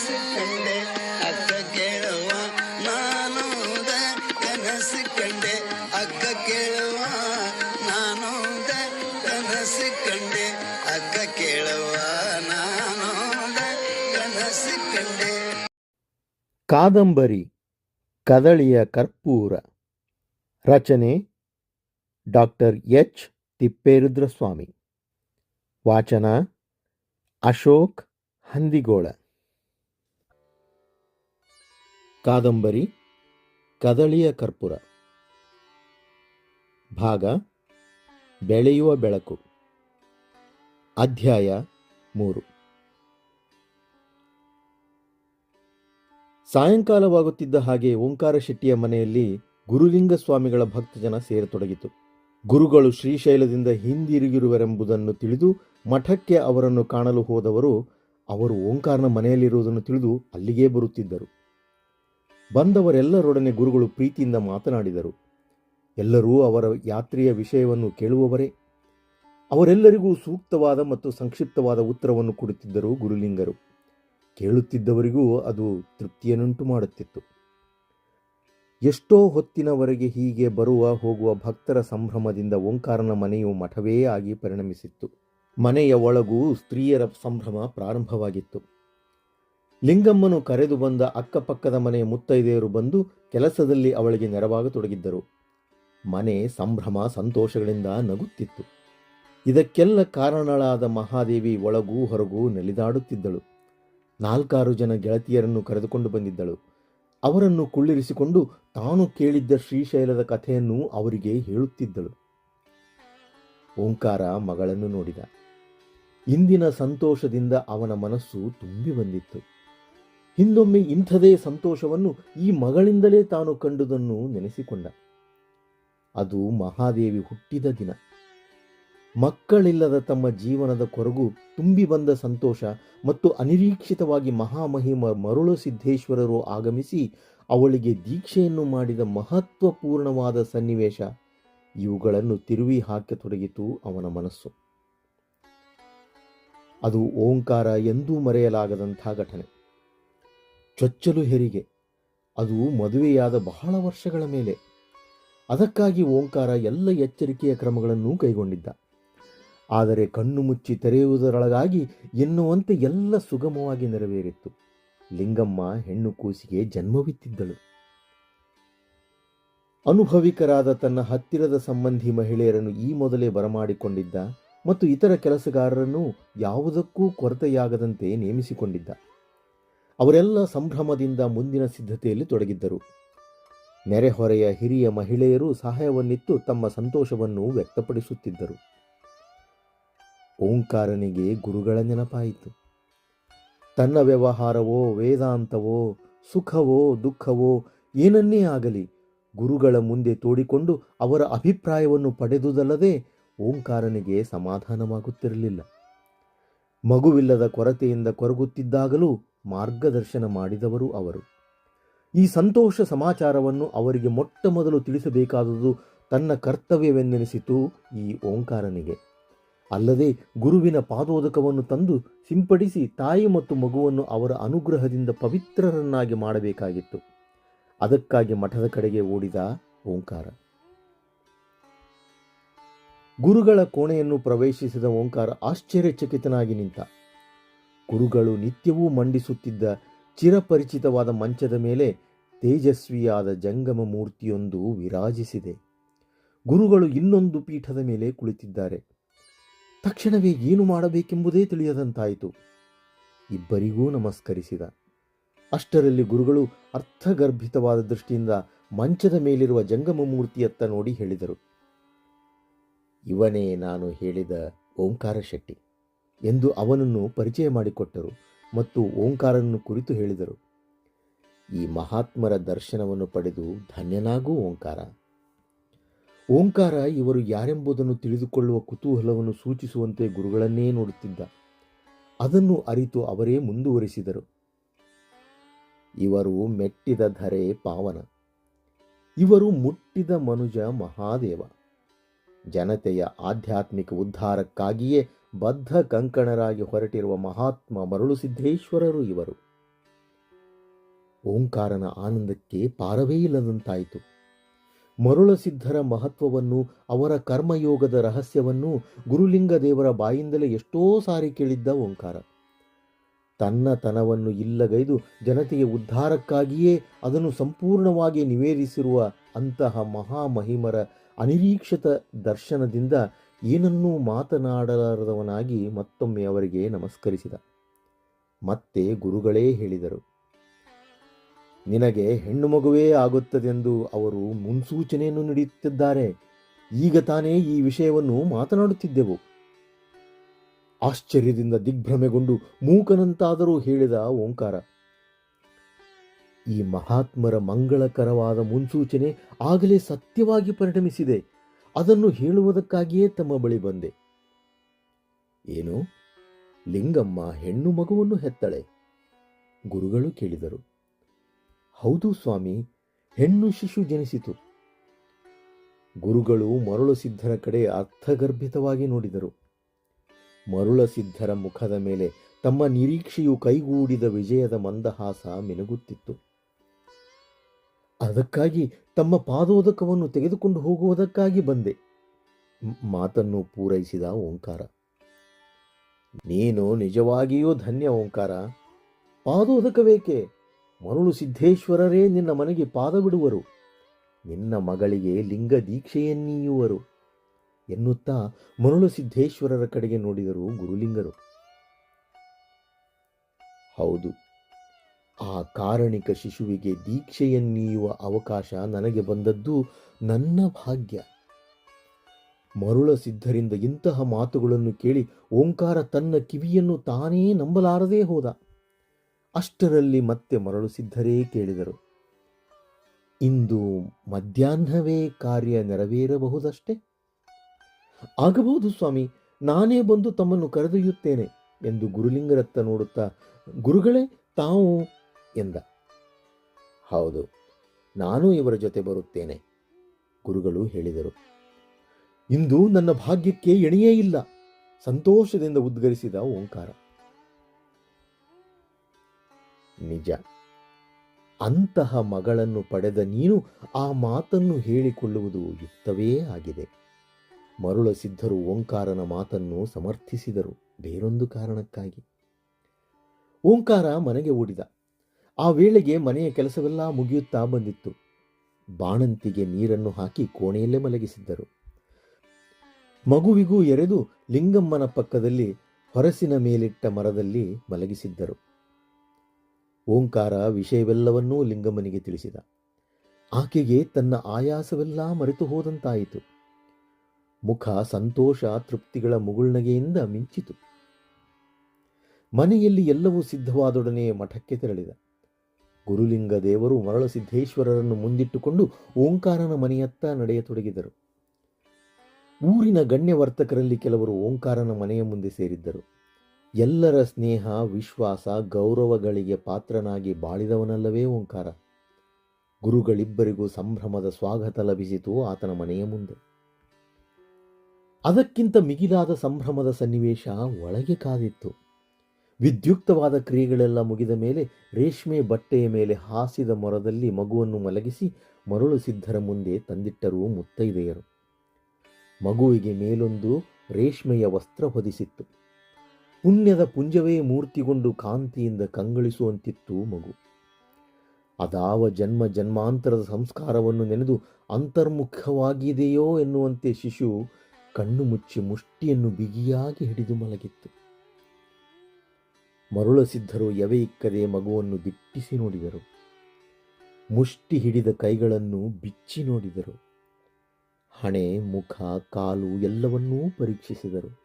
ಕನಸು ಕಂಡೆ ಅಕ್ಕ ಕೇಳುವ ನಾನುದ ಕನಸು ಕಂಡೆ ಅಕ್ಕ ಕೇಳುವ ನಾನುದ ಕನಸು ಕಂಡೆ ಅಕ್ಕ ಕೇಳುವ ನಾನುದ ಕನಸು ಕಂಡೆ ಕಾದಂಬರಿ ಕದಳಿಯ ಕರ್ಪೂರ ರಚನೆ ಡಾಕ್ಟರ್ ಎಚ್ ತಿಪ್ಪೇರುದ್ರಸ್ವಾಮಿ ವಾಚನ ಅಶೋಕ್ ಹಂದಿಗೋಳ ಕಾದಂಬರಿ, ಕದಳಿಯ ಕರ್ಪೂರ. ಭಾಗ, ಬೆಳೆಯುವ ಬೆಳಕು. ಅಧ್ಯಾಯ ಮೂರು. ಸಾಯಂಕಾಲವಾಗುತ್ತಿದ್ದ ಹಾಗೆ ಓಂಕಾರ ಶೆಟ್ಟಿಯ ಮನೆಯಲ್ಲಿ ಗುರುಲಿಂಗ ಸ್ವಾಮಿಗಳ ಭಕ್ತಜನ ಸೇರತೊಡಗಿತು. ಗುರುಗಳು ಶ್ರೀಶೈಲದಿಂದ ಹಿಂದಿರುಗಿರುವರೆಂಬುದನ್ನು ತಿಳಿದು ಮಠಕ್ಕೆ ಅವರನ್ನು ಕಾಣಲು ಹೋದವರು ಅವರು ಓಂಕಾರನ ಮನೆಯಲ್ಲಿರುವುದನ್ನು ತಿಳಿದು ಅಲ್ಲಿಗೇ ಬರುತ್ತಿದ್ದರು. ಬಂದವರೆಲ್ಲರೊಡನೆ ಗುರುಗಳು ಪ್ರೀತಿಯಿಂದ ಮಾತನಾಡಿದರು. ಎಲ್ಲರೂ ಅವರ ಯಾತ್ರೆಯ ವಿಷಯವನ್ನು ಕೇಳುವವರೇ. ಅವರೆಲ್ಲರಿಗೂ ಸೂಕ್ತವಾದ ಮತ್ತು ಸಂಕ್ಷಿಪ್ತವಾದ ಉತ್ತರವನ್ನು ಕೊಡುತ್ತಿದ್ದರು ಗುರುಲಿಂಗರು. ಕೇಳುತ್ತಿದ್ದವರಿಗೂ ಅದು ತೃಪ್ತಿಯನ್ನುಂಟು ಮಾಡುತ್ತಿತ್ತು. ಎಷ್ಟೋ ಹೊತ್ತಿನವರೆಗೆ ಹೀಗೆ ಬರುವ ಹೋಗುವ ಭಕ್ತರ ಸಂಭ್ರಮದಿಂದ ಓಂಕಾರನ ಮನೆಯು ಮಠವೇ ಆಗಿ ಪರಿಣಮಿಸಿತ್ತು. ಮನೆಯ ಒಳಗೂ ಸ್ತ್ರೀಯರ ಸಂಭ್ರಮ ಪ್ರಾರಂಭವಾಗಿತ್ತು. ಲಿಂಗಮ್ಮನು ಕರೆದು ಬಂದ ಅಕ್ಕಪಕ್ಕದ ಮನೆಯ ಮುತ್ತೈದೆಯರು ಬಂದು ಕೆಲಸದಲ್ಲಿ ಅವಳಿಗೆ ನೆರವಾಗತೊಡಗಿದ್ದರು. ಮನೆ ಸಂಭ್ರಮ, ಸಂತೋಷಗಳಿಂದ ನಗುತ್ತಿತ್ತು. ಇದಕ್ಕೆಲ್ಲ ಕಾರಣಳಾದ ಮಹಾದೇವಿ ಒಳಗೂ ಹೊರಗೂ ನೆಲಿದಾಡುತ್ತಿದ್ದಳು. ನಾಲ್ಕಾರು ಜನ ಗೆಳತಿಯರನ್ನು ಕರೆದುಕೊಂಡು ಬಂದಿದ್ದಳು. ಅವರನ್ನು ಕುಳ್ಳಿರಿಸಿಕೊಂಡು ತಾನು ಕೇಳಿದ್ದ ಶ್ರೀಶೈಲದ ಕಥೆಯನ್ನು ಅವರಿಗೆ ಹೇಳುತ್ತಿದ್ದಳು. ಓಂಕಾರ ಮಗಳನ್ನು ನೋಡಿದ. ಇಂದಿನ ಸಂತೋಷದಿಂದ ಅವನ ಮನಸ್ಸು ತುಂಬಿ ಬಂದಿತ್ತು. ಹಿಂದೊಮ್ಮೆ ಇಂಥದೇ ಸಂತೋಷವನ್ನು ಈ ಮಗಳಿಂದಲೇ ತಾನು ಕಂಡುದನ್ನು ನೆನೆಸಿಕೊಂಡ. ಅದು ಮಹಾದೇವಿ ಹುಟ್ಟಿದ ದಿನ. ಮಕ್ಕಳಿಲ್ಲದ ತಮ್ಮ ಜೀವನದ ಕೊರಗು ತುಂಬಿ ಬಂದ ಸಂತೋಷ ಮತ್ತು ಅನಿರೀಕ್ಷಿತವಾಗಿ ಮಹಾಮಹಿಮ ಮರುಳು ಸಿದ್ದೇಶ್ವರರು ಆಗಮಿಸಿ ಅವಳಿಗೆ ದೀಕ್ಷೆಯನ್ನು ಮಾಡಿದ ಮಹತ್ವಪೂರ್ಣವಾದ ಸನ್ನಿವೇಶ ಇವುಗಳನ್ನು ತಿರುವಿ ಹಾಕತೊಡಗಿತು ಅವನ ಮನಸ್ಸು. ಅದು ಓಂಕಾರ ಎಂದೂ ಮರೆಯಲಾಗದಂಥ ಘಟನೆ. ಚೊಚ್ಚಲು ಹೆರಿಗೆ. ಅದು ಮದುವೆಯಾದ ಬಹಳ ವರ್ಷಗಳ ಮೇಲೆ. ಅದಕ್ಕಾಗಿ ಓಂಕಾರ ಎಲ್ಲ ಎಚ್ಚರಿಕೆಯ ಕ್ರಮಗಳನ್ನು ಕೈಗೊಂಡಿದ್ದ. ಆದರೆ ಕಣ್ಣು ಮುಚ್ಚಿ ತೆರೆಯುವುದರೊಳಗಾಗಿ ಎನ್ನುವಂತೆ ಎಲ್ಲ ಸುಗಮವಾಗಿ ನೆರವೇರಿತ್ತು. ಲಿಂಗಮ್ಮ ಹೆಣ್ಣು ಕೂಸಿಗೆ ಜನ್ಮವಿತ್ತಿದ್ದಳು. ಅನುಭವಿಕರಾದ ತನ್ನ ಹತ್ತಿರದ ಸಂಬಂಧಿ ಮಹಿಳೆಯರನ್ನು ಈ ಮೊದಲೇ ಬರಮಾಡಿಕೊಂಡಿದ್ದ ಮತ್ತು ಇತರ ಕೆಲಸಗಾರರನ್ನು ಯಾವುದಕ್ಕೂ ಕೊರತೆಯಾಗದಂತೆ ನೇಮಿಸಿಕೊಂಡಿದ್ದ. ಅವರೆಲ್ಲ ಸಂಭ್ರಮದಿಂದ ಮುಂದಿನ ಸಿದ್ಧತೆಯಲ್ಲಿ ತೊಡಗಿದ್ದರು. ನೆರೆಹೊರೆಯ ಹಿರಿಯ ಮಹಿಳೆಯರು ಸಹಾಯವನ್ನಿತ್ತು ತಮ್ಮ ಸಂತೋಷವನ್ನು ವ್ಯಕ್ತಪಡಿಸುತ್ತಿದ್ದರು. ಓಂಕಾರನಿಗೆ ಗುರುಗಳ ನೆನಪಾಯಿತು. ತನ್ನ ವ್ಯವಹಾರವೋ, ವೇದಾಂತವೋ, ಸುಖವೋ, ದುಃಖವೋ ಏನನ್ನೇ ಆಗಲಿ, ಗುರುಗಳ ಮುಂದೆ ತೋಡಿಕೊಂಡು ಅವರ ಅಭಿಪ್ರಾಯವನ್ನು ಪಡೆದುದಲ್ಲದೆ ಓಂಕಾರನಿಗೆ ಸಮಾಧಾನವಾಗುತ್ತಿರಲಿಲ್ಲ. ಮಗುವಿಲ್ಲದ ಕೊರತೆಯಿಂದ ಕೊರಗುತ್ತಿದ್ದಾಗಲೂ ಮಾರ್ಗದರ್ಶನ ಮಾಡಿದವರು ಅವರು. ಈ ಸಂತೋಷ ಸಮಾಚಾರವನ್ನು ಅವರಿಗೆ ಮೊಟ್ಟ ಮೊದಲು ತಿಳಿಸಬೇಕಾದುದು ತನ್ನ ಕರ್ತವ್ಯವೆಂದೆನಿಸಿತು ಈ ಓಂಕಾರನಿಗೆ. ಅಲ್ಲದೆ ಗುರುವಿನ ಪಾದೋದಕವನ್ನು ತಂದು ಸಿಂಪಡಿಸಿ ತಾಯಿ ಮತ್ತು ಮಗುವನ್ನು ಅವರ ಅನುಗ್ರಹದಿಂದ ಪವಿತ್ರರನ್ನಾಗಿ ಮಾಡಬೇಕಾಗಿತ್ತು. ಅದಕ್ಕಾಗಿ ಮಠದ ಕಡೆಗೆ ಓಡಿದ ಓಂಕಾರ. ಗುರುಗಳ ಕೋಣೆಯನ್ನು ಪ್ರವೇಶಿಸಿದ ಓಂಕಾರ ಆಶ್ಚರ್ಯಚಕಿತನಾಗಿ ನಿಂತ. ಗುರುಗಳು ನಿತ್ಯವೂ ಮಂಡಿಸುತ್ತಿದ್ದ ಚಿರಪರಿಚಿತವಾದ ಮಂಚದ ಮೇಲೆ ತೇಜಸ್ವಿಯಾದ ಜಂಗಮ ಮೂರ್ತಿಯೊಂದು ವಿರಾಜಿಸಿದೆ. ಗುರುಗಳು ಇನ್ನೊಂದು ಪೀಠದ ಮೇಲೆ ಕುಳಿತಿದ್ದಾರೆ. ತಕ್ಷಣವೇ ಏನು ಮಾಡಬೇಕೆಂಬುದೇ ತಿಳಿಯದಂತಾಯಿತು. ಇಬ್ಬರಿಗೂ ನಮಸ್ಕರಿಸಿದ. ಅಷ್ಟರಲ್ಲಿ ಗುರುಗಳು ಅರ್ಥಗರ್ಭಿತವಾದ ದೃಷ್ಟಿಯಿಂದ ಮಂಚದ ಮೇಲಿರುವ ಜಂಗಮ ಮೂರ್ತಿಯತ್ತ ನೋಡಿ ಹೇಳಿದರು. ಇವನೇ ನಾನು ಹೇಳಿದ ಓಂಕಾರ ಶೆಟ್ಟಿ. ಎಂದು ಅವನನ್ನು ಪರಿಚಯ ಮಾಡಿಕೊಟ್ಟರು ಮತ್ತು ಓಂಕಾರನ್ನು ಕುರಿತು ಹೇಳಿದರು. ಈ ಮಹಾತ್ಮರ ದರ್ಶನವನ್ನು ಪಡೆದು ಧನ್ಯನಾಗೂ ಓಂಕಾರ. ಓಂಕಾರ ಇವರು ಯಾರೆಂಬುದನ್ನು ತಿಳಿದುಕೊಳ್ಳುವ ಕುತೂಹಲವನ್ನು ಸೂಚಿಸುವಂತೆ ಗುರುಗಳನ್ನೇ ನೋಡುತ್ತಿದ್ದ. ಅದನ್ನು ಅರಿತು ಅವರೇ ಮುಂದುವರಿಸಿದರು. ಇವರು ಮೆಟ್ಟಿದ ಧರೆ ಪಾವನ. ಇವರು ಮುಟ್ಟಿದ ಮನುಜ ಮಹಾದೇವ. ಜನತೆಯ ಆಧ್ಯಾತ್ಮಿಕ ಉದ್ಧಾರಕ್ಕಾಗಿಯೇ ಬದ್ಧ ಕಂಕಣರಾಗಿ ಹೊರಟಿರುವ ಮಹಾತ್ಮ ಮರುಳು ಸಿದ್ದೇಶ್ವರರು ಇವರು. ಓಂಕಾರನ ಆನಂದಕ್ಕೆ ಪಾರವೇ ಇಲ್ಲದಂತಾಯಿತು. ಮರುಳಸಿದ್ಧರ ಮಹತ್ವವನ್ನು, ಅವರ ಕರ್ಮಯೋಗದ ರಹಸ್ಯವನ್ನು ಗುರುಲಿಂಗ ದೇವರ ಬಾಯಿಂದಲೇ ಎಷ್ಟೋ ಸಾರಿ ಕೇಳಿದ್ದ ಓಂಕಾರ. ತನ್ನ ತನವನ್ನು ಇಲ್ಲಗೈದು ಜನತೆಯ ಉದ್ಧಾರಕ್ಕಾಗಿಯೇ ಅದನ್ನು ಸಂಪೂರ್ಣವಾಗಿ ನಿವೇದಿಸಿರುವ ಅಂತಹ ಮಹಾಮಹಿಮರ ಅನಿರೀಕ್ಷಿತ ದರ್ಶನದಿಂದ ಏನನ್ನೂ ಮಾತನಾಡಲಾರದವನಾಗಿ ಮತ್ತೊಮ್ಮೆ ಅವರಿಗೆ ನಮಸ್ಕರಿಸಿದ. ಮತ್ತೆ ಗುರುಗಳೇ ಹೇಳಿದರು, ನಿನಗೆ ಹೆಣ್ಣು ಮಗುವೇ ಆಗುತ್ತದೆಂದು ಅವರು ಮುನ್ಸೂಚನೆಯನ್ನು ನೀಡುತ್ತಿದ್ದಾರೆ. ಈಗ ತಾನೇ ಈ ವಿಷಯವನ್ನು ಮಾತನಾಡುತ್ತಿದ್ದೆವು. ಆಶ್ಚರ್ಯದಿಂದ ದಿಗ್ಭ್ರಮೆಗೊಂಡು ಮೂಕನಂತಾದರೂ ಹೇಳಿದ ಓಂಕಾರ, ಈ ಮಹಾತ್ಮರ ಮಂಗಳಕರವಾದ ಮುನ್ಸೂಚನೆ ಆಗಲೇ ಸತ್ಯವಾಗಿ ಪರಿಣಮಿಸಿದೆ. ಅದನ್ನು ಹೇಳುವುದಕ್ಕಾಗಿಯೇ ತಮ್ಮ ಬಳಿ ಬಂದೆ. ಏನು? ಲಿಂಗಮ್ಮ ಹೆಣ್ಣು ಮಗುವನ್ನು ಹೆತ್ತಳೆ? ಗುರುಗಳು ಕೇಳಿದರು. ಹೌದು ಸ್ವಾಮಿ, ಹೆಣ್ಣು ಶಿಶು ಜನಿಸಿತು. ಗುರುಗಳು ಮರುಳು ಸಿದ್ಧರ ಕಡೆ ಅರ್ಥಗರ್ಭಿತವಾಗಿ ನೋಡಿದರು. ಮರುಳ ಸಿದ್ಧರ ಮುಖದ ಮೇಲೆ ತಮ್ಮ ನಿರೀಕ್ಷೆಯು ಕೈಗೂಡಿದ ವಿಜಯದ ಮಂದಹಾಸ ಮಿನುಗುತ್ತಿತ್ತು. ಅದಕ್ಕಾಗಿ ತಮ್ಮ ಪಾದೋದಕವನ್ನು ತೆಗೆದುಕೊಂಡು ಹೋಗುವುದಕ್ಕಾಗಿ ಬಂದೆ. ಮಾತನ್ನು ಪೂರೈಸಿದ ಓಂಕಾರ. ನೀನು ನಿಜವಾಗಿಯೂ ಧನ್ಯ ಓಂಕಾರ. ಪಾದೋದಕವೇಕೆ? ಮರುಳು ಸಿದ್ದೇಶ್ವರರೇ ನಿನ್ನ ಮನೆಗೆ ಪಾದ ಬಿಡುವರು ನಿನ್ನ ಮಗಳಿಗೆ ಲಿಂಗ ದೀಕ್ಷೆಯನ್ನೀಯುವರು. ಎನ್ನುತ್ತಾ ಮರುಳು ಸಿದ್ದೇಶ್ವರರ ಕಡೆಗೆ ನೋಡಿದರು ಗುರುಲಿಂಗರು. ಹೌದು ಆ ಕಾರಣಿಕ ಶಿಶುವಿಗೆ ದೀಕ್ಷೆಯನ್ನೀಯುವ ಅವಕಾಶ ನನಗೆ ಬಂದದ್ದು ನನ್ನ ಭಾಗ್ಯ. ಮರುಳ ಸಿದ್ಧರಿಂದ ಇಂತಹ ಮಾತುಗಳನ್ನು ಕೇಳಿ ಓಂಕಾರ ತನ್ನ ಕಿವಿಯನ್ನು ತಾನೇ ನಂಬಲಾರದೇ ಹೋದ. ಅಷ್ಟರಲ್ಲಿ ಮತ್ತೆ ಮರಳು ಸಿದ್ಧರೇ ಕೇಳಿದರು. ಇಂದು ಮಧ್ಯಾಹ್ನವೇ ಕಾರ್ಯ ನೆರವೇರಬಹುದಷ್ಟೆ? ಆಗಬಹುದು ಸ್ವಾಮಿ, ನಾನೇ ಬಂದು ತಮ್ಮನ್ನು ಕರೆದೊಯ್ಯುತ್ತೇನೆ ಎಂದು ಗುರುಲಿಂಗರತ್ತ ನೋಡುತ್ತಾ, ಗುರುಗಳೇ, ತಾವು ಎಂದ. ಹೌದು, ನಾನು ಇವರ ಜೊತೆ ಬರುತ್ತೇನೆ, ಗುರುಗಳು ಹೇಳಿದರು. ಇಂದು ನನ್ನ ಭಾಗ್ಯಕ್ಕೆ ಎಣೆಯೇ ಇಲ್ಲ, ಸಂತೋಷದಿಂದ ಉದ್ಗರಿಸಿದ ಓಂಕಾರ. ನಿಜ, ಅಂತಹ ಮಗಳನ್ನು ಪಡೆದ ನೀನು ಆ ಮಾತನ್ನು ಹೇಳಿಕೊಳ್ಳುವುದು ಯುಕ್ತವೇ ಆಗಿದೆ. ಮರುಳ ಸಿದ್ಧರು ಓಂಕಾರನ ಮಾತನ್ನು ಸಮರ್ಥಿಸಿದರು, ಬೇರೊಂದು ಕಾರಣಕ್ಕಾಗಿ. ಓಂಕಾರ ಮನೆಗೆ ಓಡಿದ. ಆ ವೇಳೆಗೆ ಮನೆಯ ಕೆಲಸವೆಲ್ಲ ಮುಗಿಯುತ್ತಾ ಬಂದಿತ್ತು. ಬಾಣಂತಿಗೆ ನೀರನ್ನು ಹಾಕಿ ಕೋಣೆಯಲ್ಲೇ ಮಲಗಿಸಿದ್ದರು. ಮಗುವಿಗೂ ಎರೆದು ಲಿಂಗಮ್ಮನ ಪಕ್ಕದಲ್ಲಿ ಹೊರಸಿನ ಮೇಲಿಟ್ಟ ಮರದಲ್ಲಿ ಮಲಗಿಸಿದ್ದರು. ಓಂಕಾರ ವಿಷಯವೆಲ್ಲವನ್ನೂ ಲಿಂಗಮ್ಮನಿಗೆ ತಿಳಿಸಿದ. ಆಕೆಗೆ ತನ್ನ ಆಯಾಸವೆಲ್ಲ ಮರೆತು ಹೋದಂತಾಯಿತು. ಮುಖ ಸಂತೋಷ ತೃಪ್ತಿಗಳ ಮುಗುಳ್ನಗೆಯಿಂದ ಮಿಂಚಿತು. ಮನೆಯಲ್ಲಿ ಎಲ್ಲವೂ ಸಿದ್ಧವಾದೊಡನೆ ಮಠಕ್ಕೆ ತೆರಳಿದ. ಗುರುಲಿಂಗ ದೇವರು ಮರಳ ಸಿದ್ದೇಶ್ವರರನ್ನು ಮುಂದಿಟ್ಟುಕೊಂಡು ಓಂಕಾರನ ಮನೆಯತ್ತ ನಡೆಯತೊಡಗಿದರು. ಊರಿನ ಗಣ್ಯ ವರ್ತಕರಲ್ಲಿ ಕೆಲವರು ಓಂಕಾರನ ಮನೆಯ ಮುಂದೆ ಸೇರಿದ್ದರು. ಎಲ್ಲರ ಸ್ನೇಹ, ವಿಶ್ವಾಸ, ಗೌರವಗಳಿಗೆ ಪಾತ್ರನಾಗಿ ಬಾಳಿದವನಲ್ಲವೇ ಓಂಕಾರ. ಗುರುಗಳಿಬ್ಬರಿಗೂ ಸಂಭ್ರಮದ ಸ್ವಾಗತ ಲಭಿಸಿತು ಆತನ ಮನೆಯ ಮುಂದೆ. ಅದಕ್ಕಿಂತ ಮಿಗಿಲಾದ ಸಂಭ್ರಮದ ಸನ್ನಿವೇಶ ಒಳಗೆ ಕಾದಿತ್ತು. ವಿದ್ಯುಕ್ತವಾದ ಕ್ರಿಯೆಗಳೆಲ್ಲ ಮುಗಿದ ಮೇಲೆ ರೇಷ್ಮೆ ಬಟ್ಟೆಯ ಮೇಲೆ ಹಾಸಿದ ಮೊರದಲ್ಲಿ ಮಗುವನ್ನು ಮಲಗಿಸಿ ಮರಳು ಸಿದ್ಧರ ಮುಂದೆ ತಂದಿಟ್ಟರು ಮುತ್ತೈದೆಯರು. ಮಗುವಿಗೆ ಮೇಲೊಂದು ರೇಷ್ಮೆಯ ವಸ್ತ್ರ ಹೊದಿಸಿತ್ತು. ಪುಣ್ಯದ ಪುಂಜವೇ ಮೂರ್ತಿಗೊಂಡು ಕಾಂತಿಯಿಂದ ಕಂಗಳಿಸುವಂತಿತ್ತು ಮಗು. ಅದಾವ ಜನ್ಮ ಜನ್ಮಾಂತರದ ಸಂಸ್ಕಾರವನ್ನು ನೆನೆದು ಅಂತರ್ಮುಖವಾಗಿದೆಯೋ ಎನ್ನುವಂತೆ ಶಿಶು ಕಣ್ಣು ಮುಚ್ಚಿ ಮುಷ್ಟಿಯನ್ನು ಬಿಗಿಯಾಗಿ ಹಿಡಿದು ಮಲಗಿತ್ತು. ಮರುಳ ಸಿದ್ಧರು ಎವೆ ಇಕ್ಕದೆ ಮಗುವನ್ನು ದಿಟ್ಟಿಸಿ ನೋಡಿದರು. ಮುಷ್ಟಿ ಹಿಡಿದ ಕೈಗಳನ್ನು ಬಿಚ್ಚಿ ನೋಡಿದರು. ಹಣೆ, ಮುಖ, ಕಾಲು ಎಲ್ಲವನ್ನೂ ಪರೀಕ್ಷಿಸಿದರು.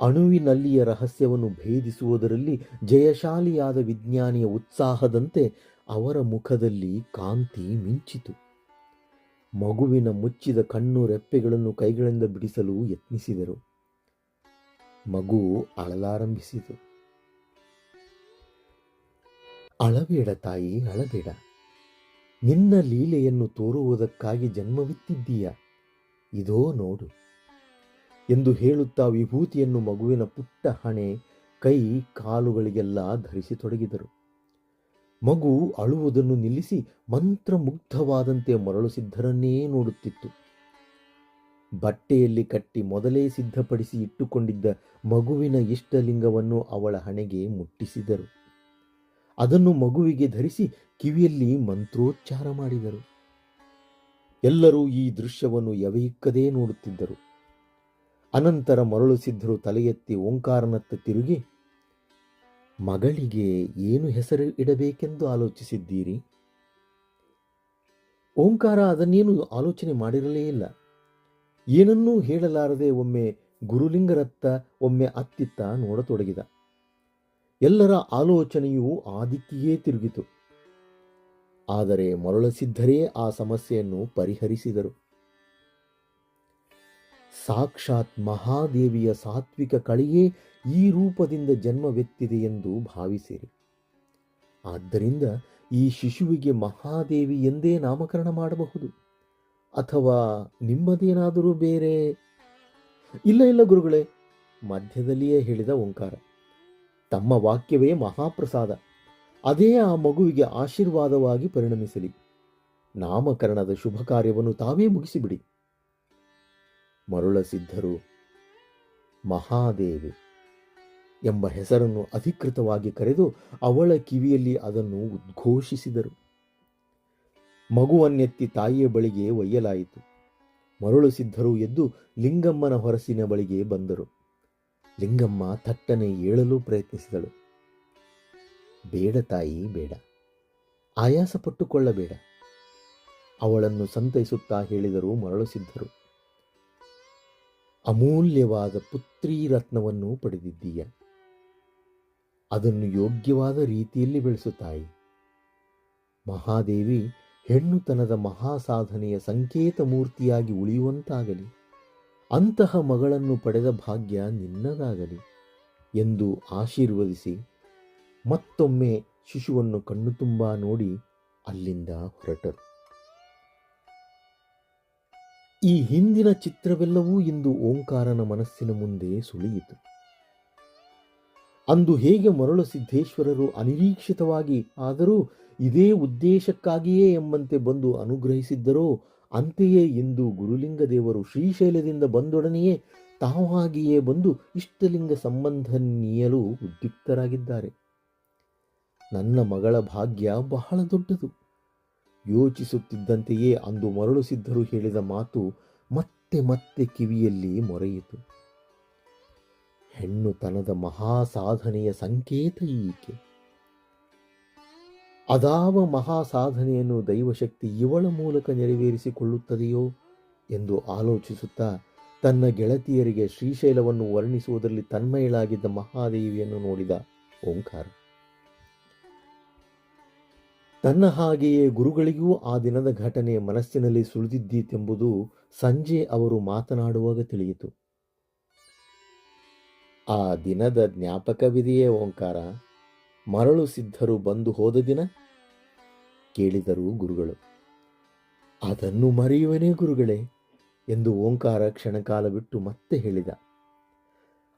ಅಣುವಿನಲ್ಲಿಯ ರಹಸ್ಯವನ್ನು ಭೇದಿಸುವುದರಲ್ಲಿ ಜಯಶಾಲಿಯಾದ ವಿಜ್ಞಾನಿಯ ಉತ್ಸಾಹದಂತೆ ಅವರ ಮುಖದಲ್ಲಿ ಕಾಂತಿ ಮಿಂಚಿತು. ಮಗುವಿನ ಮುಚ್ಚಿದ ಕಣ್ಣು ರೆಪ್ಪೆಗಳನ್ನು ಕೈಗಳಿಂದ ಬಿಡಿಸಲು ಯತ್ನಿಸಿದರು. ಮಗು ಅಳಲಾರಂಭಿಸಿತು. ಅಳಬೇಡ ತಾಯಿ, ಅಳಬೇಡ. ನಿನ್ನ ಲೀಲೆಯನ್ನು ತೋರುವುದಕ್ಕಾಗಿ ಜನ್ಮವಿತ್ತಿದ್ದೀಯ? ಇದೋ ನೋಡು. ಎಂದು ಹೇಳುತ್ತಾ ವಿಭೂತಿಯನ್ನು ಮಗುವಿನ ಪುಟ್ಟ ಹಣೆ ಕೈ ಕಾಲುಗಳಿಗೆಲ್ಲ ಧರಿಸಿತೊಡಗಿದರು ಮಗು ಅಳುವುದನ್ನು ನಿಲ್ಲಿಸಿ ಮಂತ್ರಮುಗ್ಧವಾದಂತೆ ಮರಳು ಸಿದ್ಧರನ್ನೇ ನೋಡುತ್ತಿತ್ತು. ಬಟ್ಟೆಯಲ್ಲಿ ಕಟ್ಟಿ ಮೊದಲೇ ಸಿದ್ಧಪಡಿಸಿ ಇಟ್ಟುಕೊಂಡಿದ್ದ ಮಗುವಿನ ಇಷ್ಟಲಿಂಗವನ್ನು ಅವಳ ಹಣೆಗೆ ಮುಟ್ಟಿಸಿದರು. ಅದನ್ನು ಮಗುವಿಗೆ ಧರಿಸಿ ಕಿವಿಯಲ್ಲಿ ಮಂತ್ರೋಚ್ಚಾರ ಮಾಡಿದರು. ಎಲ್ಲರೂ ಈ ದೃಶ್ಯವನ್ನು ಎವೆಯಿಕ್ಕದೇ ನೋಡುತ್ತಿದ್ದರು. ಅನಂತರ ಮರಳು ಸಿದ್ಧರು ತಲೆ ಎತ್ತಿ ಓಂಕಾರನತ್ತ ತಿರುಗಿ, ಮಗಳಿಗೆ ಏನು ಹೆಸರು ಇಡಬೇಕೆಂದು ಆಲೋಚಿಸಿದ್ದೀರಿ? ಓಂಕಾರ ಅದನ್ನೇನು ಆಲೋಚನೆ ಮಾಡಿರಲೇ ಇಲ್ಲ. ಏನನ್ನೂ ಹೇಳಲಾರದೆ ಒಮ್ಮೆ ಗುರುಲಿಂಗರತ್ತ ಒಮ್ಮೆ ಅತ್ತಿತ್ತ ನೋಡತೊಡಗಿದ. ಎಲ್ಲರ ಆಲೋಚನೆಯು ಆ ತಿರುಗಿತು. ಆದರೆ ಮರಳಸಿದ್ಧರೇ ಆ ಸಮಸ್ಯೆಯನ್ನು ಪರಿಹರಿಸಿದರು. ಸಾಕ್ಷಾತ್ ಮಹಾದೇವಿಯ ಸಾತ್ವಿಕ ಕಳೆಯೇ ಈ ರೂಪದಿಂದ ಜನ್ಮವೆತ್ತಿದೆ ಎಂದು ಭಾವಿಸಿರಿ. ಆದ್ದರಿಂದ ಈ ಶಿಶುವಿಗೆ ಮಹಾದೇವಿ ಎಂದೇ ನಾಮಕರಣ ಮಾಡಬಹುದು? ಅಥವಾ ನಿಮ್ಮದೇನಾದರೂ ಬೇರೆ? ಇಲ್ಲ ಇಲ್ಲ ಗುರುಗಳೇ, ಮಧ್ಯದಲ್ಲಿಯೇ ಹೇಳಿದ ಓಂಕಾರ. ತಮ್ಮ ವಾಕ್ಯವೇ ಮಹಾಪ್ರಸಾದ. ಅದೇ ಆ ಮಗುವಿಗೆ ಆಶೀರ್ವಾದವಾಗಿ ಪರಿಣಮಿಸಲಿ. ನಾಮಕರಣದ ಶುಭ ಕಾರ್ಯವನ್ನು ತಾವೇ ಮುಗಿಸಿಬಿಡಿ. ಮರುಳ ಸಿದ್ಧರು, ಮಹಾದೇವಿ ಎಂಬ ಹೆಸರನ್ನು ಅಧಿಕೃತವಾಗಿ ಕರೆದು ಅವಳ ಕಿವಿಯಲ್ಲಿ ಅದನ್ನು ಉದ್ಘೋಷಿಸಿದರು. ಮಗುವನ್ನೆತ್ತಿ ತಾಯಿಯ ಬಳಿಗೆ ಒಯ್ಯಲಾಯಿತು. ಮರುಳು ಸಿದ್ಧರು ಎದ್ದು ಲಿಂಗಮ್ಮನ ಹೊರಸಿನ ಬಳಿಗೆ ಬಂದರು. ಲಿಂಗಮ್ಮ ಥಟ್ಟನೆ ಏಳಲು ಪ್ರಯತ್ನಿಸಿದಳು. ಬೇಡ ತಾಯಿ, ಬೇಡ. ಆಯಾಸ ಪಟ್ಟುಕೊಳ್ಳಬೇಡ. ಅವಳನ್ನು ಸಂತೈಸುತ್ತಾ ಹೇಳಿದರು ಮರಳು ಸಿದ್ಧರು. ಅಮೂಲ್ಯವಾದ ಪುತ್ರಿ ರತ್ನವನ್ನು ಪಡೆದಿದ್ದೀಯ. ಅದನ್ನು ಯೋಗ್ಯವಾದ ರೀತಿಯಲ್ಲಿ ಬೆಳೆಸುತ್ತಾಯಿ ಮಹಾದೇವಿ ಹೆಣ್ಣುತನದ ಮಹಾಸಾಧನೆಯ ಸಂಕೇತ ಮೂರ್ತಿಯಾಗಿ ಉಳಿಯುವಂತಾಗಲಿ. ಅಂತಹ ಮಗಳನ್ನು ಪಡೆದ ಭಾಗ್ಯ ನಿನ್ನದಾಗಲಿ ಎಂದು ಆಶೀರ್ವದಿಸಿ ಮತ್ತೊಮ್ಮೆ ಶಿಶುವನ್ನು ಕಣ್ಣು ತುಂಬ ನೋಡಿ ಅಲ್ಲಿಂದ ಹೊರಟರು. ಈ ಹಿಂದಿನ ಚಿತ್ರವೆಲ್ಲವೂ ಇಂದು ಓಂಕಾರನ ಮನಸ್ಸಿನ ಮುಂದೆ ಸುಳಿಯಿತು. ಅಂದು ಹೇಗೆ ಮರಳು ಸಿದ್ದೇಶ್ವರರು ಅನಿರೀಕ್ಷಿತವಾಗಿ, ಆದರೂ ಇದೇ ಉದ್ದೇಶಕ್ಕಾಗಿಯೇ ಎಂಬಂತೆ ಬಂದು ಅನುಗ್ರಹಿಸಿದ್ದರೋ ಅಂತೆಯೇ ಇಂದು ಗುರುಲಿಂಗ ದೇವರು ಶ್ರೀಶೈಲದಿಂದ ಬಂದೊಡನೆಯೇ ತಾವಾಗಿಯೇ ಬಂದು ಇಷ್ಟಲಿಂಗ ಸಂಬಂಧ ನೀಯಲು ಉದ್ಯುಕ್ತರಾಗಿದ್ದಾರೆ. ನನ್ನ ಮಗಳ ಭಾಗ್ಯ ಬಹಳ ದೊಡ್ಡದು. ಯೋಚಿಸುತ್ತಿದ್ದಂತೆಯೇ ಅಂದು ಮರಳು ಸಿದ್ಧರು ಹೇಳಿದ ಮಾತು ಮತ್ತೆ ಮತ್ತೆ ಕಿವಿಯಲ್ಲಿ ಮೊರೆಯಿತು. ಹೆಣ್ಣುತನದ ಮಹಾಸಾಧನೆಯ ಸಂಕೇತ ಈಕೆ. ಅದಾವ ಮಹಾ ಸಾಧನೆಯನ್ನು ದೈವಶಕ್ತಿ ಇವಳ ಮೂಲಕ ನೆರವೇರಿಸಿಕೊಳ್ಳುತ್ತದೆಯೋ ಎಂದು ಆಲೋಚಿಸುತ್ತಾ ತನ್ನ ಗೆಳತಿಯರಿಗೆ ಶ್ರೀಶೈಲವನ್ನು ವರ್ಣಿಸುವುದರಲ್ಲಿ ತನ್ಮಯಳಾಗಿದ್ದ ಮಹಾದೇವಿಯನ್ನು ನೋಡಿದ ಓಂಕಾರ. ತನ್ನ ಹಾಗೆಯೇ ಗುರುಗಳಿಗೂ ಆ ದಿನದ ಘಟನೆ ಮನಸ್ಸಿನಲ್ಲಿ ಸುಳಿದಿದ್ದೀತೆಂಬುದು ಸಂಜೆ ಅವರು ಮಾತನಾಡುವಾಗ ತಿಳಿಯಿತು. ಆ ದಿನದ ಜ್ಞಾಪಕವಿದೆಯೇ ಓಂಕಾರ? ಮರಳು ಸಿದ್ಧರು ಬಂದು ಹೋದ ದಿನ ಕೇಳಿದರು ಗುರುಗಳು, ಅದನ್ನು ಮರೆಯುವನೇ ಗುರುಗಳೇ ಎಂದು ಓಂಕಾರ ಕ್ಷಣಕಾಲ ಬಿಟ್ಟು ಮತ್ತೆ ಹೇಳಿದ.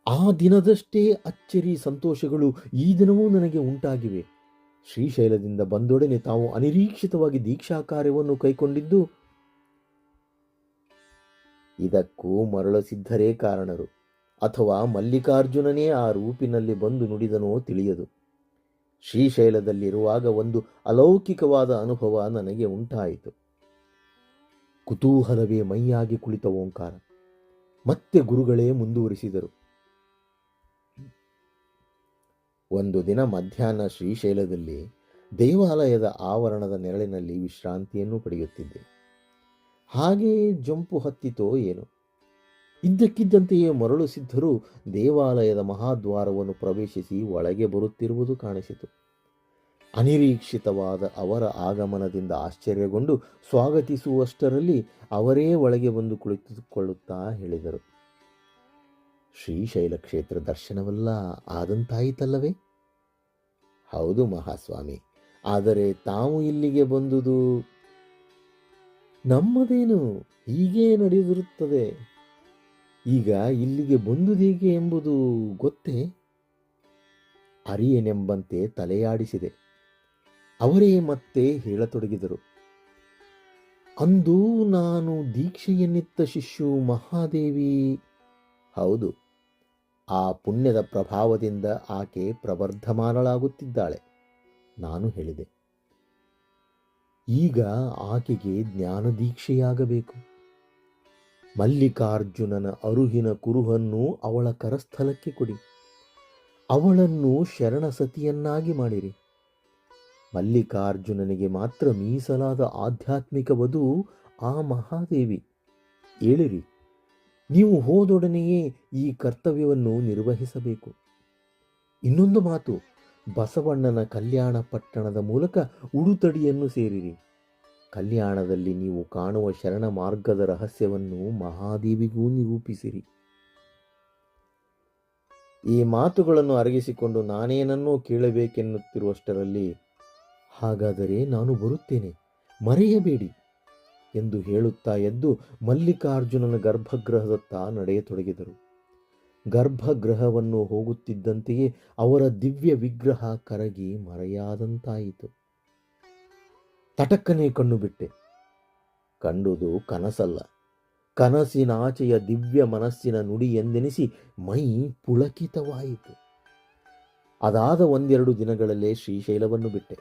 ಆ ದಿನದಷ್ಟೇ ಅಚ್ಚರಿ ಸಂತೋಷಗಳು ಈ ದಿನವೂ ನನಗೆ ಉಂಟಾಗಿವೆ. ಶ್ರೀಶೈಲದಿಂದ ಬಂದೊಡನೆ ತಾವು ಅನಿರೀಕ್ಷಿತವಾಗಿ ದೀಕ್ಷಾ ಕಾರ್ಯವನ್ನು ಕೈಕೊಂಡಿದ್ದು ಇದಕ್ಕೂ ಮರಳು ಸಿದ್ಧರೇ ಕಾರಣರು. ಅಥವಾ ಮಲ್ಲಿಕಾರ್ಜುನನೇ ಆ ರೂಪಿನಲ್ಲಿ ಬಂದು ನುಡಿದನೋ ತಿಳಿಯದು. ಶ್ರೀಶೈಲದಲ್ಲಿರುವಾಗ ಒಂದು ಅಲೌಕಿಕವಾದ ಅನುಭವ ನನಗೆ ಉಂಟಾಯಿತು. ಕುತೂಹಲವೇ ಮೈಯಾಗಿ ಕುಳಿತ ಓಂಕಾರ. ಮತ್ತೆ ಗುರುಗಳೇ ಮುಂದುವರಿಸಿದರು. ಒಂದು ದಿನ ಮಧ್ಯಾಹ್ನ ಶ್ರೀಶೈಲದಲ್ಲಿ ದೇವಾಲಯದ ಆವರಣದ ನೆರಳಿನಲ್ಲಿ ವಿಶ್ರಾಂತಿಯನ್ನು ಪಡೆಯುತ್ತಿದ್ದೆ. ಹಾಗೆಯೇ ಜಂಪು ಹತ್ತಿತೋ ಏನು. ಇದ್ದಕ್ಕಿದ್ದಂತೆಯೇ ಮರಳು ಸಿದ್ಧರು ದೇವಾಲಯದ ಮಹಾದ್ವಾರವನ್ನು ಪ್ರವೇಶಿಸಿ ಒಳಗೆ ಬರುತ್ತಿರುವುದು ಕಾಣಿಸಿತು. ಅನಿರೀಕ್ಷಿತವಾದ ಅವರ ಆಗಮನದಿಂದ ಆಶ್ಚರ್ಯಗೊಂಡು ಸ್ವಾಗತಿಸುವಷ್ಟರಲ್ಲಿ ಅವರೇ ಒಳಗೆ ಬಂದು ಕುಳಿತುಕೊಳ್ಳುತ್ತಾ ಹೇಳಿದರು. ಶ್ರೀಶೈಲ ಕ್ಷೇತ್ರ ದರ್ಶನವೆಲ್ಲ, ಆದಂತಾಯಿತಲ್ಲವೇ? ಹೌದು ಮಹಾಸ್ವಾಮಿ, ಆದರೆ ತಾವು ಇಲ್ಲಿಗೆ ಬಂದುದು ನಮ್ಮದೇನು? ಹೀಗೇ ನಡೆದಿರುತ್ತದೆ. ಈಗ ಇಲ್ಲಿಗೆ ಬಂದುದೇಗೆ ಎಂಬುದು ಗೊತ್ತೇ? ಅರಿಯನೆಂಬಂತೆ ತಲೆಯಾಡಿಸಿದೆ. ಅವರೇ ಮತ್ತೆ ಹೇಳತೊಡಗಿದರು. ಅಂದು ನಾನು ದೀಕ್ಷೆಯನ್ನಿತ್ತ ಶಿಷ್ಯು ಮಹಾದೇವಿ. ಹೌದು, ಆ ಪುಣ್ಯದ ಪ್ರಭಾವದಿಂದ ಆಕೆ ಪ್ರವರ್ಧಮಾನಳಾಗುತ್ತಿದ್ದಾಳೆ, ನಾನು ಹೇಳಿದೆ. ಈಗ ಆಕೆಗೆ ಜ್ಞಾನ ದೀಕ್ಷೆಯಾಗಬೇಕು ಮಲ್ಲಿಕಾರ್ಜುನನ ಅರುಹಿನ ಕುರುಹನ್ನು ಅವಳ ಕರಸ್ಥಲಕ್ಕೆ ಕೊಡಿ. ಅವಳನ್ನು ಶರಣ ಸತಿಯನ್ನಾಗಿ ಮಾಡಿರಿ. ಮಲ್ಲಿಕಾರ್ಜುನನಿಗೆ ಮಾತ್ರ ಮೀಸಲಾದ ಆಧ್ಯಾತ್ಮಿಕ ವಧು ಆ ಮಹಾದೇವಿ. ಏಳಿರಿ, ನೀವು ಹೋದೊಡನೆಯೇ ಈ ಕರ್ತವ್ಯವನ್ನು ನಿರ್ವಹಿಸಬೇಕು. ಇನ್ನೊಂದು ಮಾತು, ಬಸವಣ್ಣನ ಕಲ್ಯಾಣ ಪಟ್ಟಣದ ಮೂಲಕ ಉಡುತಡಿಯನ್ನು ಸೇರಿರಿ. ಕಲ್ಯಾಣದಲ್ಲಿ ನೀವು ಕಾಣುವ ಶರಣ ಮಾರ್ಗದ ರಹಸ್ಯವನ್ನು ಮಹಾದೇವಿಗೂ ನಿರೂಪಿಸಿರಿ. ಈ ಮಾತುಗಳನ್ನು ಅರಗಿಸಿಕೊಂಡು ನಾನೇನನ್ನೋ ಕೇಳಬೇಕೆನ್ನುತ್ತಿರುವಷ್ಟರಲ್ಲಿ, ಹಾಗಾದರೆ ನಾನು ಬರುತ್ತೇನೆ, ಮರೆಯಬೇಡಿ ಎಂದು ಹೇಳುತ್ತಾ ಎದ್ದು ಮಲ್ಲಿಕಾರ್ಜುನನ ಗರ್ಭಗೃಹದತ್ತ ನಡೆಯತೊಡಗಿದರು. ಗರ್ಭಗೃಹವನ್ನು ಹೋಗುತ್ತಿದ್ದಂತೆಯೇ ಅವರ ದಿವ್ಯ ವಿಗ್ರಹ ಕರಗಿ ಮರೆಯಾದಂತಾಯಿತು. ತಟಕ್ಕನೆ ಕಣ್ಣು ಬಿಟ್ಟೆ. ಕಂಡುದು ಕನಸಲ್ಲ. ಕನಸಿನಾಚೆಯ ದಿವ್ಯ ಮನಸ್ಸಿನ ನುಡಿ ಎಂದೆನಿಸಿ ಮೈ ಪುಳಕಿತವಾಯಿತು. ಅದಾದ ಒಂದೆರಡು ದಿನಗಳಲ್ಲೇ ಶ್ರೀಶೈಲವನ್ನು ಬಿಟ್ಟೆ.